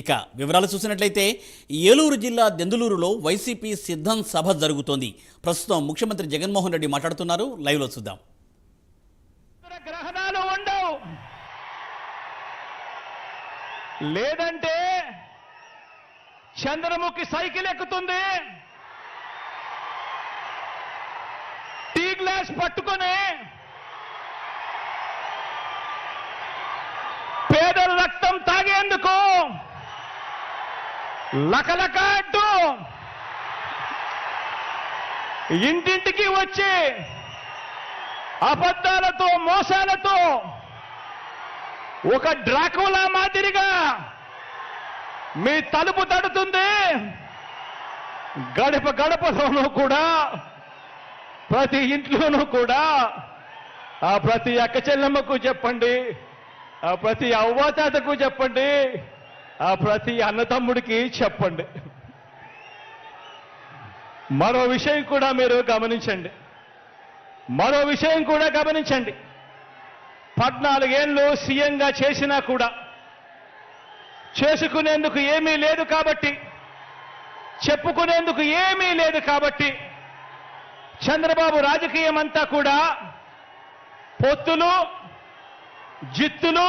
ఇక వివరాలు చూసినట్లయితే ఏలూరు జిల్లా దెందులూరులో వైసీపీ సిద్ధం సభ జరుగుతోంది. ప్రస్తుతం ముఖ్యమంత్రి జగన్మోహన్ రెడ్డి మాట్లాడుతున్నారు. లైవ్లో చూద్దాం. గ్రహణాలు ఉండవు. లేదంటే చంద్రముఖి సైకిల్ ఎక్కుతుంది. టీ గ్లాస్ పట్టుకొని లకలక అంటూ ఇంటింటికి వచ్చి అబద్ధాలతో మోసాలతో ఒక డ్రాకులా మాదిరిగా మీ తలుపు తడుతుంది. గడప గడపలోనూ కూడా ప్రతి ఇంట్లోనూ కూడా ఆ ప్రతి అక్క చెల్లెమ్మకు చెప్పండి ఆ ప్రతి అవ్వాతాతకు చెప్పండి ఆ ప్రతి అన్నతమ్ముడికి చెప్పండి. మరో విషయం కూడా మీరు గమనించండి. మరో విషయం కూడా గమనించండి. పద్నాలుగేళ్ళు సీఎంగా చేసినా కూడా చేసుకునేందుకు ఏమీ లేదు కాబట్టి చెప్పుకునేందుకు ఏమీ లేదు కాబట్టి చంద్రబాబు రాజకీయం అంతా కూడా పొత్తులు జిత్తులు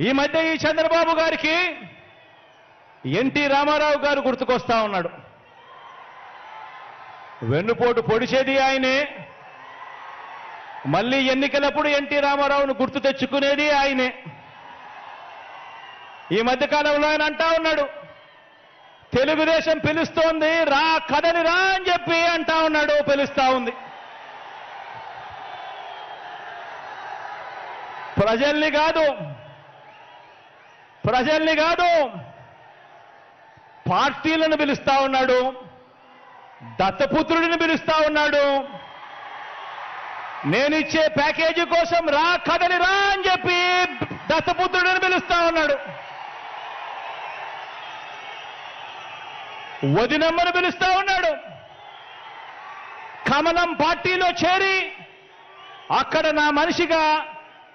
ఈ మధ్య ఈ చంద్రబాబు గారికి ఎన్టీ రామారావు గారు గుర్తుకొస్తా ఉన్నాడు. వెన్నుపోటు పొడిచేది ఆయనే. మళ్ళీ ఎన్నికలప్పుడు ఎన్టీ రామారావును గుర్తు తెచ్చుకునేది ఆయనే. ఈ మధ్యకాలంలో ఆయన అంటా ఉన్నాడు తెలుగుదేశం పిలుస్తోంది రా కదని రా అని చెప్పి అంటా ఉన్నాడు పిలుస్తా ఉంది. ప్రజల్ని కాదు ప్రజల్ని కాదు పార్టీలను పిలుస్తా ఉన్నాడు దత్తపుత్రుడిని పిలుస్తా ఉన్నాడు. నేనిచ్చే ప్యాకేజీ కోసం రా కదలి రా అని చెప్పి దత్తపుత్రుడిని పిలుస్తా ఉన్నాడు. వదినమ్మను పిలుస్తా ఉన్నాడు. కమలం పార్టీలో చేరి అక్కడ నా మనిషిగా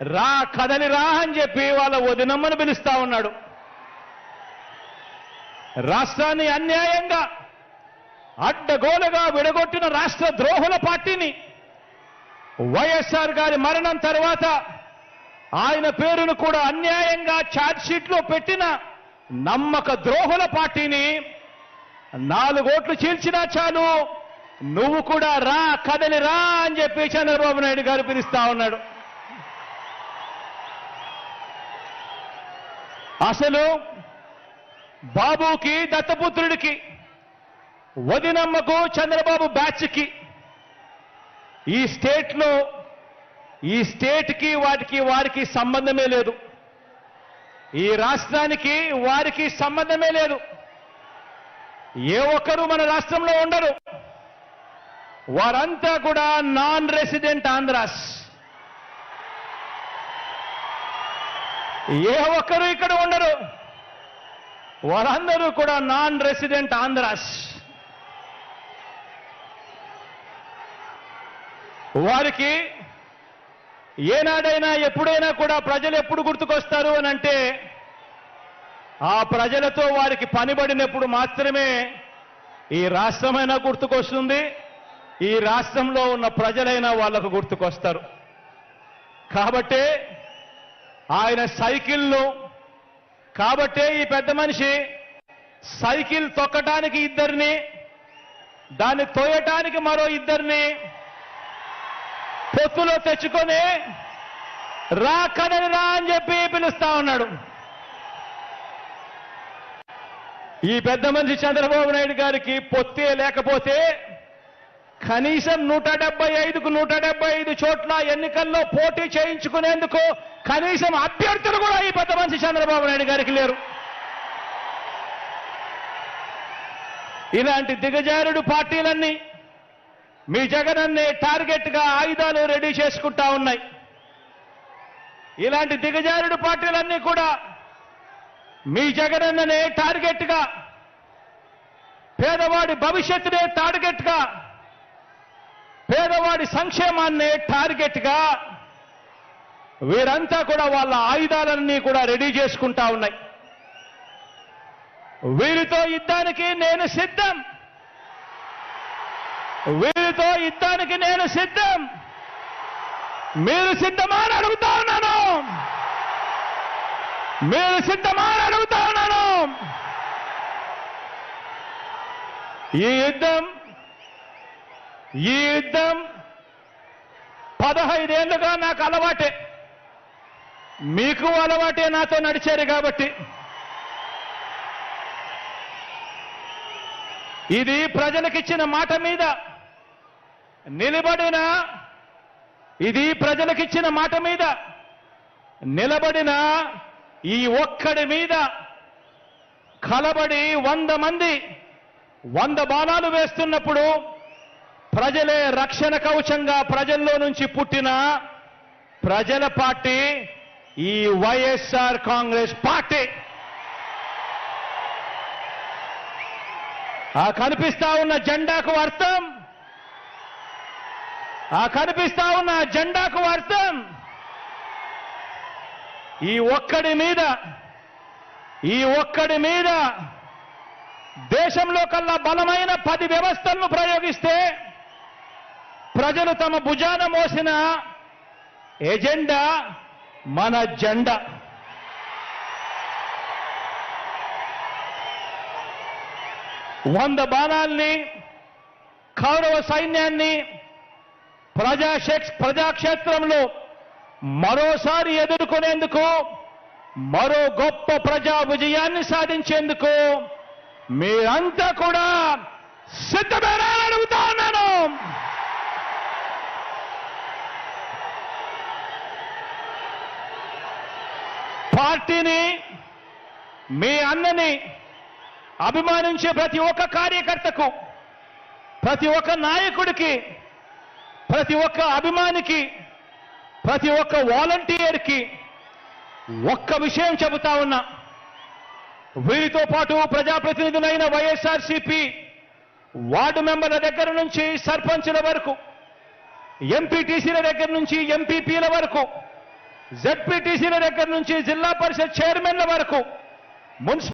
రా కదలి రా అని చెప్పి వాళ్ళ వదినమ్మను పిలుస్తా ఉన్నాడు. రాష్ట్రాన్ని అన్యాయంగా అడ్డగోలుగా విడగొట్టిన రాష్ట్ర ద్రోహుల పార్టీని వైఎస్ఆర్ గారి మరణం తర్వాత ఆయన పేరును కూడా అన్యాయంగా ఛార్జ్షీట్లో పెట్టిన నమ్మక ద్రోహుల పార్టీని నాలుగోట్లు చీల్చినా చాలు నువ్వు కూడా రా కదలి రా అని చెప్పి చంద్రబాబు నాయుడు గారు పిలుస్తా ఉన్నాడు. అసలు బాబుకి దత్తపుత్రుడికి వదినమ్మకు చంద్రబాబు బ్యాచ్కి ఈ స్టేట్లో ఈ స్టేట్కి వాటికి వారికి సంబంధమే లేదు. ఈ రాష్ట్రానికి వారికి సంబంధమే లేదు. ఏ ఒక్కరూ మన రాష్ట్రంలో ఉండరు. వారంతా కూడా నాన్ రెసిడెంట్ ఆంధ్రాస్ ఏ ఒక్కరు ఇక్కడ ఉండరు. వారందరూ కూడా నాన్ రెసిడెంట్ ఆంధ్రాస్. వారికి ఏనాడైనా ఎప్పుడైనా కూడా ప్రజలు ఎప్పుడు గుర్తుకొస్తారు అని అంటే ఆ ప్రజలతో వారికి పనిబడినప్పుడు మాత్రమే ఈ రాష్ట్రమైనా గుర్తుకొస్తుంది. ఈ రాష్ట్రంలో ఉన్న ప్రజలైనా వాళ్ళకు గుర్తుకొస్తారు. కాబట్టే ఆయన సైకిళ్ళు కాబట్టే ఈ పెద్ద మనిషి సైకిల్ తొక్కటానికి ఇద్దరిని దాన్ని తోయటానికి మరో ఇద్దరిని పొత్తులో తెచ్చుకొని రా కదని రా అని చెప్పి పిలుస్తా ఉన్నాడు. ఈ పెద్ద మనిషి చంద్రబాబు నాయుడు గారికి పొత్తే లేకపోతే కనీసం నూట డెబ్బై ఐదుకు నూట డెబ్బై ఐదు చోట్ల ఎన్నికల్లో పోటీ చేయించుకునేందుకు కనీసం అభ్యర్థులు కూడా ఈ పెద్ద మనిషి చంద్రబాబు నాయుడు గారికి లేరు. ఇలాంటి దిగజారుడు పార్టీలన్నీ మీ జగనన్నే టార్గెట్గా ఆయుధాలు రెడీ చేసుకుంటా ఉన్నాయి. ఇలాంటి దిగజారుడు పార్టీలన్నీ కూడా మీ జగనన్ననే టార్గెట్గా పేదవాడి భవిష్యత్తునే టార్గెట్గా పేదవాడి సంక్షేమాన్నే టార్గెట్గా వీరంతా కూడా వాళ్ళ ఆయుధాలన్నీ కూడా రెడీ చేసుకుంటా ఉన్నాయి. వీరితో యుద్ధానికి నేను సిద్ధం. వీరితో యుద్ధానికి నేను సిద్ధం. మీరు సిద్ధమా అని అడుగుతా ఉన్నాను. మీరు సిద్ధమా అని అడుగుతా ఉన్నాను. ఈ యుద్ధం ఈ యుద్ధం పదహైదేళ్ళుగా నాకు అలవాటే. మీకు అలవాటే నాతో నడిచారు కాబట్టి. ఇది ప్రజలకిచ్చిన మాట మీద నిలబడిన ఇది ప్రజలకిచ్చిన మాట మీద నిలబడిన ఈ ఒక్కడి మీద కలబడి వంద మంది వంద బాణాలు వేస్తున్నప్పుడు ప్రజలే రక్షణ కవచంగా ప్రజల్లో నుంచి పుట్టిన ప్రజల పార్టీ ఈ వైఎస్ఆర్ కాంగ్రెస్ పార్టీ. ఆ కనిపిస్తా ఉన్న జెండాకు అర్థం. ఆ కనిపిస్తా ఉన్న జెండాకు అర్థం. ఈ ఒక్కడి మీద ఈ ఒక్కడి మీద దేశంలో కల్లా బలమైన పది వ్యవస్థలను ప్రయోగిస్తే ప్రజలు తమ భుజాన మోసిన ఎజెండా మన జెండా. వంద బాణాల్ని కౌరవ సైన్యాన్ని ప్రజాక్షే ప్రజాక్షేత్రంలో మరోసారి ఎదుర్కొనేందుకు మరో గొప్ప ప్రజా విజయాన్ని సాధించేందుకు మీరంతా కూడా సిద్ధమేనా అడుగుతా ఉన్నాను. పార్టీని మీ అన్నని అభిమానించే ప్రతి ఒక్క కార్యకర్తకు ప్రతి ఒక్క నాయకుడికి ప్రతి ఒక్క అభిమానికి ప్రతి ఒక్క వాలంటీర్కి ఒక్క విషయం చెబుతా ఉన్నా. వీరితో పాటు ప్రజాప్రతినిధులైన వైఎస్ఆర్సీపీ వార్డు మెంబర్ల దగ్గర నుంచి సర్పంచుల వరకు ఎంపీటీసీల దగ్గర నుంచి ఎంపీపీల వరకు జెడ్పీటీసీల దగ్గర నుంచి జిల్లా పరిషత్ చైర్మన్ల వరకు మున్సిపల్